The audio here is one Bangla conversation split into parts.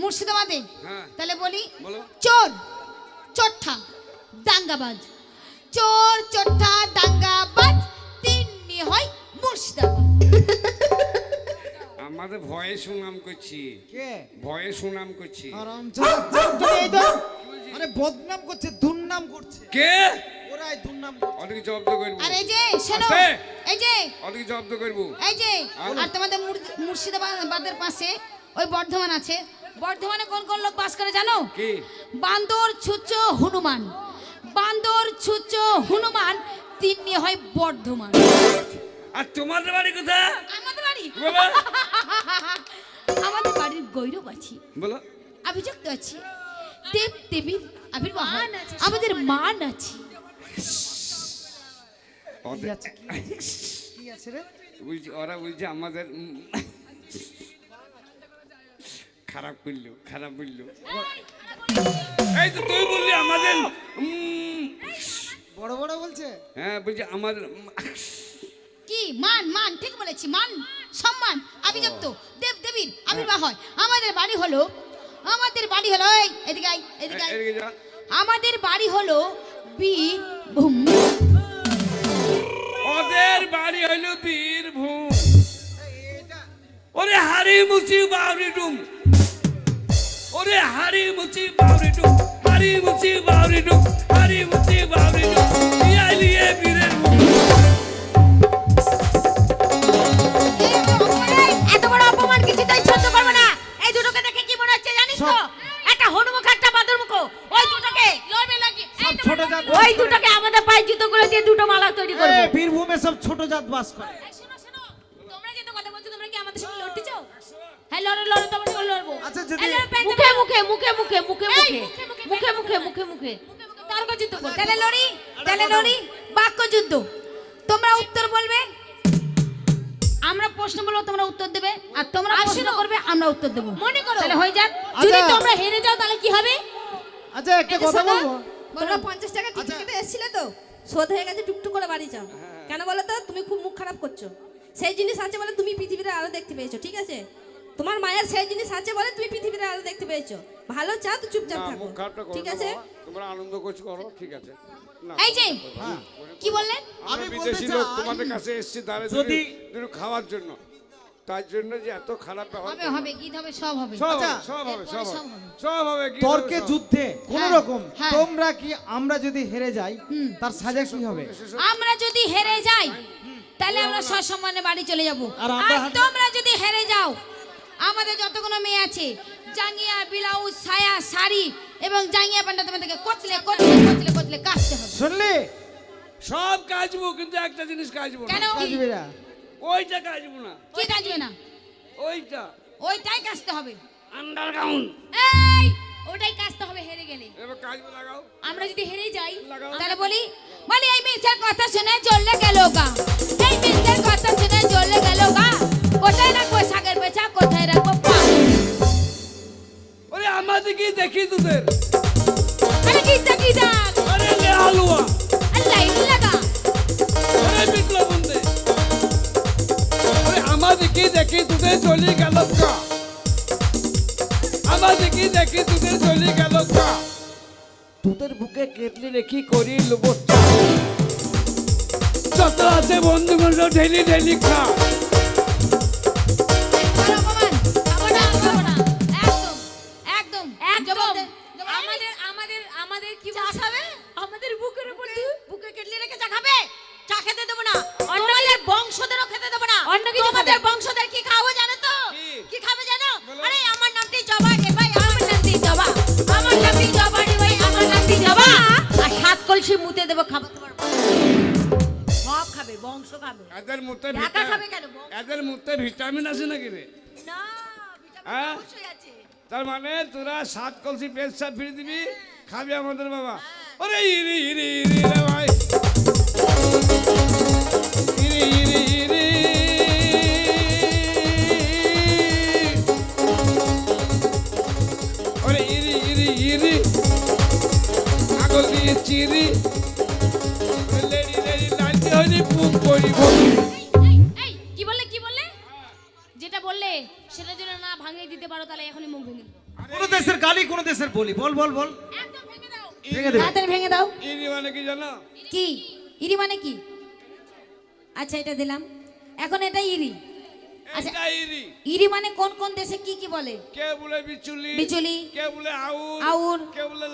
মুর্শিদাবাদে? হ্যাঁ। তাহলে বলি চোর চোরঠা দাঙ্গাবাজ। চোর চোরঠা দাঙ্গাবাজ তিনটি হয় মুর্শিদাবাদ। আমাদের ভয়ে সুনাম করছি। কে? ভয়ে সুনাম করছি। আরে বদনাম করছে দুর্নাম করছে। কে? ওরাই দুর্নাম অনেক জব্দ করব। আর এই যে শোনো এই যে। অনেক জব্দ করব। এই যে আর? আর তোমাদের মুর্শিদাবাদের পাশে ওই বর্ধমান আছে। বর্ধমানে কোন কোন লোক বাস করে জানো? কি? বান্দর ছুচ্চ হনুমান। বান্দর ছুচ্চ হনুমান তিনটি হয় বর্ধমান। আর তোমাদের বাড়ি কোথায়? আমাদের বাড়ি? আমাদের বাড়ির গৌরব আছে। বলো। অভিযুক্ত আছে। দেব দেবীর আবির্ভাব। আমাদের মান আছে। কি ওদের- আছে কি আছে রে? বলছি ওরা বলছে আমাদের খারাপ করল খারাপ করল। এই তো তুই বললি আমাদের বড় বড় বলছে। হ্যাঁ বলছি আমাদের কি মান মান ঠিক বলেছি মান সম্মান অভিযুক্ত দেব দেবীর আবির্ভাব হয় আমাদের বাড়ি হলো আমাদের বাড়ি হলো এই এদিকে আই এদিকে আই এদিকে যা। আমাদের বাড়ি হলো বীরভূম। ওদের বাড়ি হইল বীরভূম। ওরে হাড়ি মুচি বাউরি ডুম। ওরে হাড়ি মুচি বাউরি ডুম হাড়ি মুচি বাউরি ডুম হাড়ি মুচি বাউরি ডুম বীরের এত বড় অপমান কিছুতেই সহ্য করব না। এই দুটোকে দেখে কি মনে হচ্ছে জানিস তো? একটা হনুমুখ একটা বাদরমুখ। ওই দুটোকে। লড়বে লাগে ছোট জাত ওই দুটোকে আমাদের পায়ে জুতো করে দিয়ে দুটো মালা তৈরি করব। বীরভূমে সব ছোট জাত বাস করে শোনো শোনো তোমরা যে তো কথা বলছো তোমরা কি আমাদের সঙ্গে লড়তে চাও হ্যাঁ লড়ো লড়ো তোমার সঙ্গে লড়বো। আচ্ছা, যদি- এই লড়ো, প্যান্ট মুখে মুখে মুখে মুখে মুখে মুখে। মুখে, মুখে, মুখে মুখে মুখে মুখে। তর্ক যুদ্ধ করো। তাহলে লড়ি তাহলে লড়ি বাক্য যুদ্ধ। তোমরা উত্তর বলবে? আমরা প্রশ্ন বলব তোমরা উত্তর দেবে। আর তোমরা প্রশ্ন করবে আমরা উত্তর দেবো। মনে করো। তাহলে হয়ে যাক। যদি তোমরা হেরে যাও তাহলে কি হবে? আচ্ছা একটা কথা বলব। তোমরা পঞ্চাশ টাকা টিকিট আচ্ছা। কেটে এসেছিলে তো? শোধ হয়ে গেছে টুকটুক করে বাড়ি যাও। কেন বলো তো? তুমি খুব মুখ খারাপ করছ। সেই জিনিস আছে বলে তুমি পৃথিবীর আলো দেখতে পেয়েছ ঠিক আছে? তোমার মায়ের সেই জিনিস আছে বলে তুমি পৃথিবীর আলো দেখতে পেয়েছ। ভালো চাও তো চুপচাপ থাকো। ঠিক আছে? তোমরা আনন্দ করছ করো ঠিক আছে। এই যে হ্যাঁ। কি বললেন? আমি বলতে বিদেশি লোক চাই- তোমাদের কাছে এসেছি দাঁড়িয়ে যদি- যদি খাওয়ার জন্য। তার জন্য যে এত খারাপ হবে হবে গীত হবে সব হবে। সব আচ্ছা। হবে সব হবে। সব সব হবে। সব হবে কি তর্কে যুদ্ধে কোন হ্যাঁ, রকম হ্যাঁ। তোমরা কি আমরা যদি হেরে যাই তার সাজা কি হবে? আমরা যদি হেরে যাই তাহলে আমরা সসম্মানে বাড়ি চলে যাব। আর তোমরা যদি হেরে যাও আমাদের যতগুলো মেয়ে আছে জাঙ্গিয়া ব্লাউজ সায়া শাড়ি এবং জাঙ্গিয়া প্যান্টটা তোমাদেরকে কচলে কচলে কচলে কচলে কাচতে হবে। শুনলি? সব কাজবো কিন্তু একটা জিনিস কাজবো না। কেন কাজবে না। ওইটা কাজবো না। কি কাচবে না? ওইটা। ওইটাই কাচতে হবে। আন্ডারগ্রাউন্ড এই ওটাই কাচতে হবে হেরে গেলে। এবার কাজবো লাগাও। আমরা যদি হেরে যাই তাহলে বলি বলি এই মিথ্যার কথা শুনে চললে গেল গা। এই মিথ্যার কথা শুনে চললে গেল গা। কোথায় রাখব শাকের পেছা কোথায় রাখব ওরে আমাদের কি দেখি তোদের? আরে গীতা গীতা আরে লে হালুয়া। লাইন লাগা। আরে বিপ্লব বন্ধে। ওরে আমাদের কি দেখি তোদের চলি গেল কা আমাদের কি দেখি তোদের চলি গেল কা তোদের বুকে কেটলি রেখি করি লোব যত আছে বন্ধু বান্ধব ঢেলি ঢেলি খা। সাত মুতে দেবো খাবার তোমার সব খাবে বংশ খাবে। এদের মুতে একা খাবে কেন এদের মুতে ভিটামিন আছে নাকি রে? না হ্যাঁ? ভিটামিন অবশ্যই আছে। তার মানে তোরা সাত কলসি পেট সাপ ফিরে দিবি খাবি আমাদের বাবা। ওরে ইরি ইরি ইরি রে ভাই। দেশের গালি কোন দেশের বলি? বল বল বল। ভেঙে দেবে। তাড়াতাড়ি ভেঙে দাও। ইনি মানে কি জানো? কি? ইরি মানে কি? আচ্ছা এটা দিলাম। এখন এটা ইরি। আচ্ছা ইরি। ইরি মানে কোন কোন দেশে কি কি বলে? কে বলে বিচুলি? বিচুলি। কে বলে কে বলে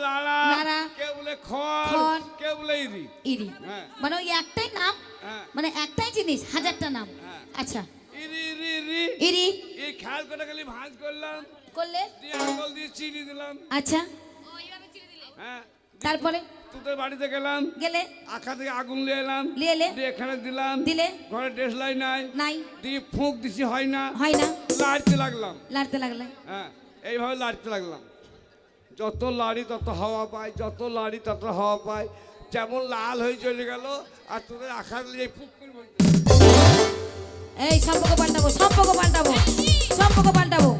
কে বলে খড়? কে বলে ইরি? ইরি। হ্যাঁ। মানে ওই একটাই নাম? হ্যাঁ। মানে একটাই জিনিস হাজারটা নাম। হ্যাঁ। আচ্ছা। ইরি ইরি ইরি। ইরি। এই খালি ভাঁজ করলাম। করলে? দিয়ে আঙুল দিয়ে চিনি দিলাম। আচ্ছা। হ্যাঁ তারপরে? তোদের বাড়িতে গেলাম। গেলে? আখা থেকে আগুন নিয়ে এলাম। নিয়ে এলে? দিয়ে এখানে দিলাম। দিলে? ঘরে ড্রেস লাই নাই। নাই? দিয়ে ফুঁক দিছি হয় না। হয় না? লাড়তে লাগলাম। লাড়তে লাগলে? হ্যাঁ এইভাবে লাড়তে লাগলাম। যত লাড়ি তত হাওয়া পায় যত লাড়ি তত হাওয়া পায় যেমন লাল হয়ে চলে গেল আর তোদের আখা দিয়ে ফুক করে এই সম্পর্ক পাল্টাবো সম্পর্ক পাল্টাবো সম্পর্ক পাল্টাবো।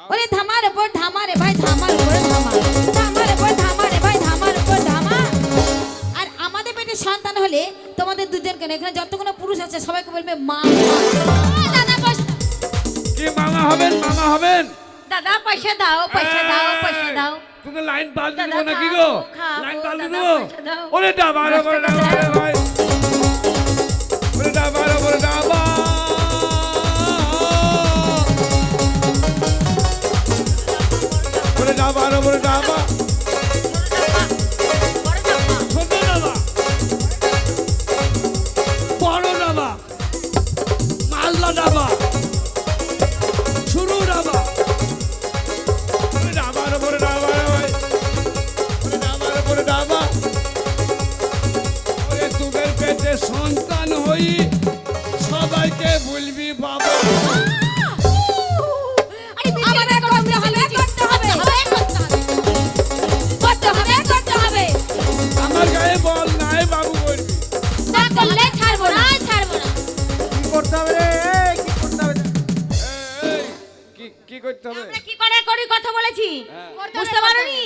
ওরে ধামার উপর ধামা রে ভাই ধামার উপর ধামা ধামার উপর ধামা রে ভাই ধামার উপর ধামা আর আমাদের পেটে সন্তান হলে তোমাদের দুজনকে এখানে যতগুলো পুরুষ আছে সবাইকে বলবে মা মা। দাদা বস কি মামা হবেন মামা হবেন? দাদা পয়সা দাও পয়সা দাও পয়সা দাও। তোদের লাইন দাদা দেবো নাকি গো? লাইন দাদা দেবো? দাও। ওরে ডাবা রে ওরে ভাই। ওরে ডাবা রে ডাবা রে করতে বলেছি? হ্যাঁ। বুঝতে পারোনি?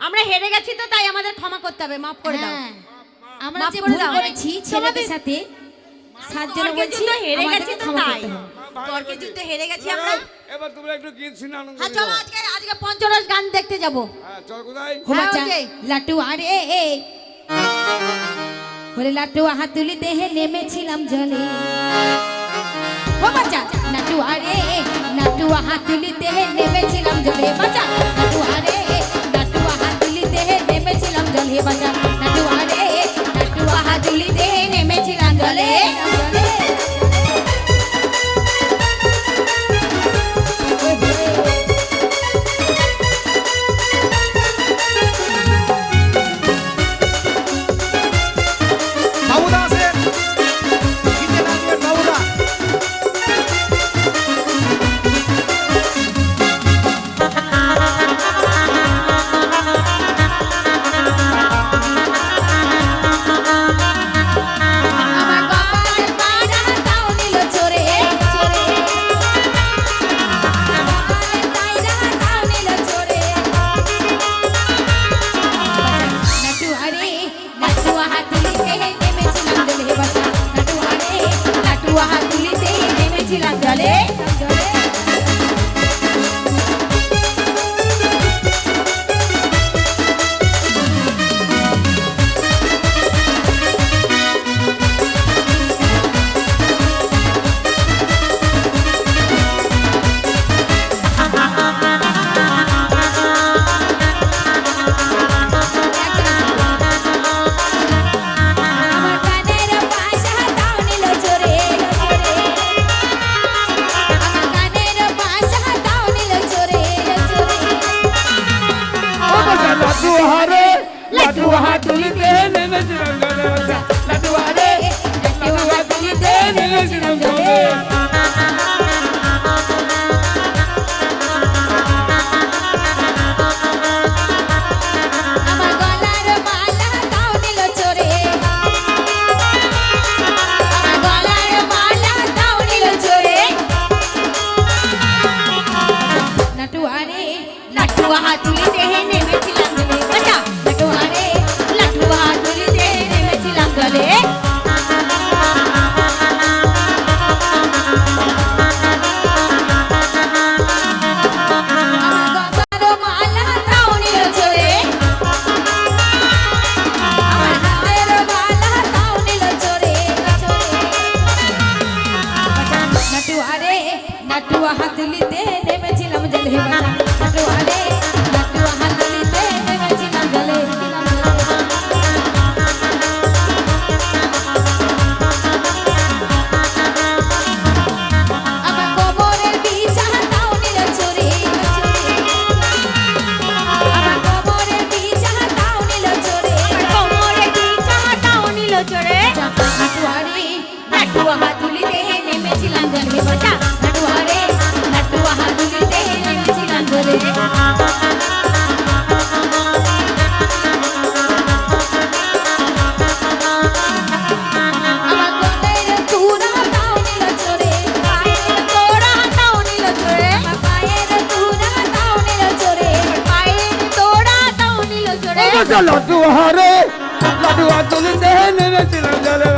আমরা হেরে গেছি তো তাই আমাদের ক্ষমা করতে হবে মাফ করে দাও। হ্যাঁ। আমরা যে ভুল করেছি ছেলেদের সাথে সাত জন বলছি তো হেরে গেছি তো তাই। তর্কে যুদ্ধে হেরে গেছি আমরা? এবার তোমরা একটু গীত শুনে আনন্দ হ্যাঁ চলো আজকে আজকে পঞ্চরস গান দেখতে যাব। হ্যাঁ চল কোথায়? হো হ্যাঁ, বাচ্চা লাটু আর এ এ। হলে লাটু হাতুলিতে হে নেমেছিলাম জলে। ও বাচ্চা লাটু আরে এ, লাটু হাত তুলি দেহে নেমেছিলাম জলে বাচ্চা লাটু আরে এ, লাটু হাত তুলি দেহে নেমেছিলাম জলে বাচ্চা লাড্ডু হাতুড়িতে নেমেছে তোড়াটাও নিল চড়ে লাড্ডু হারে লাড্ডু তুলিতে নেমেছিলাম জলে